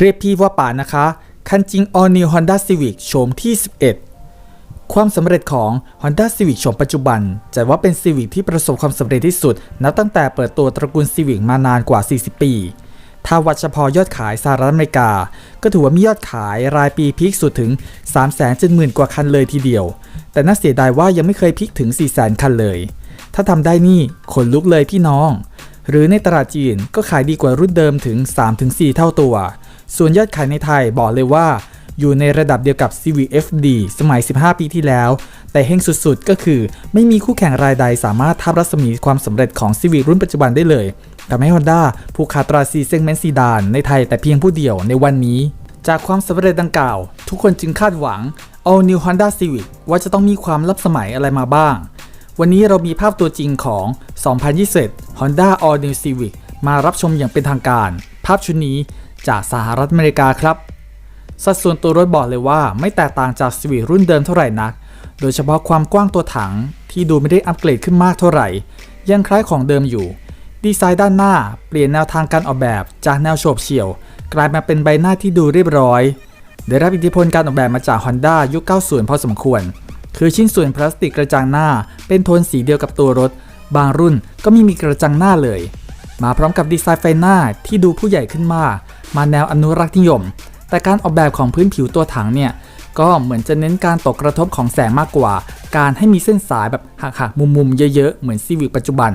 เรียกพี่ว่าป่านะคะคันจริง All New Honda Civic โฉมที่ 11 ความสำเร็จของ Honda Civic โฉมปัจจุบันจัดว่าเป็น Civic ที่ประสบความสำเร็จที่สุด นับตั้งแต่เปิดตัวตระกูล Civic มานานกว่า 40 ปี ถ้าวัดเฉพาะยอดขายสหรัฐอเมริกา ก็ถือว่ามียอดขายรายปีพีคสุดถึง 370,000 กว่าคันเลยทีเดียว แต่น่าเสียดายว่ายังไม่เคยพีคถึง 400,000 คันเลย ถ้าทำได้นี่ขนลุกเลยพี่น้อง หรือในตลาดจีนก็ขายดีกว่ารุ่นเดิมถึง 3-4 เท่าตัว ส่วนยอดขายในไทยบอกเลยว่า อยู่ในระดับเดียวกับ Civic FD สมัย 15 ปีที่แล้ว แต่เฮงสุดๆ ก็คือไม่มีคู่แข่งรายใดสามารถทับรัศมีความสำเร็จของ Civic รุ่นปัจจุบันได้เลยทำให้ Honda ผูกขาดตรา C Segment Sedan ในไทยแต่เพียงผู้เดียวในวันนี้ จากความสำเร็จดังกล่าว ทุกคนจึงคาดหวัง All New Honda Civic ว่าจะต้องมีความลับสมัยอะไรมาบ้าง วันนี้เรามีภาพตัวจริงของ 2020 Honda All New Civic มารับชมอย่างเป็นทางการ ภาพชุดนี้ จากสหรัฐอเมริกาครับ สัดส่วนตัวรถบอกเลยว่าไม่แตกต่างจาก Civic รุ่นเดิมเท่าไหร่นัก โดยเฉพาะความกว้างตัวถังที่ดูไม่ได้อัปเกรดขึ้นมากเท่าไหร่ ยังคล้ายของเดิมอยู่ ดีไซน์ด้านหน้าเปลี่ยนแนวทางการออกแบบจากแนวโฉบเฉี่ยว กลายมาเป็นใบหน้าที่ดูเรียบร้อย ได้รับอิทธิพลการออกแบบมาจาก Honda ยุค 90 พอสมควร คือชิ้นส่วนพลาสติกกระจังหน้า เป็นโทนสีเดียวกับตัวรถ บางรุ่นก็ไม่มีกระจังหน้าเลย มาพร้อมกับดีไซน์ไฟหน้าที่ดูผู้ใหญ่ขึ้นมาก มาแนวอนุรักษ์นิยม แต่การออกแบบของพื้นผิวตัวถังเนี่ยก็เหมือนจะเน้นการตกกระทบของแสงมากกว่า การให้มีเส้นสายแบบหักๆมุมๆเยอะๆ เหมือนซีวิ c ปัจจุบัน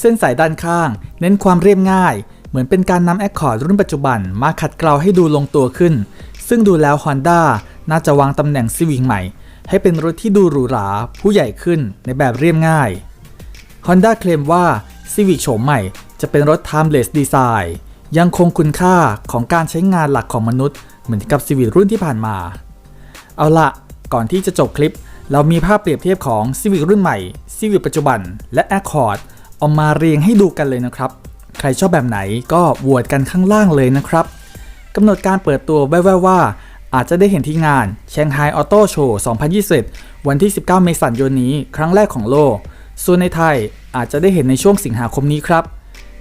เส้นสายด้านข้าง เน้นความเรียบง่าย เหมือนเป็นการนำแอคคอร์ดรุ่นปัจจุบันมาขัดเกลาให้ดูลงตัวขึ้น ซึ่งดูแล้ว Honda น่าจะวางตำแหน่ง Civic ใหม่ ให้เป็นรถที่ดูหรูหราผู้ใหญ่ขึ้นในแบบเรียบง่าย Honda เคลมว่า Civic โฉมใหม่จะเป็นรถ timeless design ยังคงคุณค่าของการใช้งานหลักของมนุษย์ เหมือนกับ Civic รุ่นที่ผ่านมา เอาละก่อนที่จะจบคลิป เรามีภาพเปรียบเทียบของ Civic รุ่นใหม่ Civic ปัจจุบัน และ Accord เอามาเรียงให้ดูกันเลยนะครับ ใครชอบแบบไหนก็โหวตกันข้างล่างเลยนะครับกำหนดการเปิดตัวแว่วๆว่า อาจจะได้เห็นที่งาน Shanghai Auto Show 2020วันที่ 19 เมษายนนี้ ครั้งแรกของโลก ส่วนในไทยอาจจะได้เห็นในช่วงสิงหาคมนี้ครับ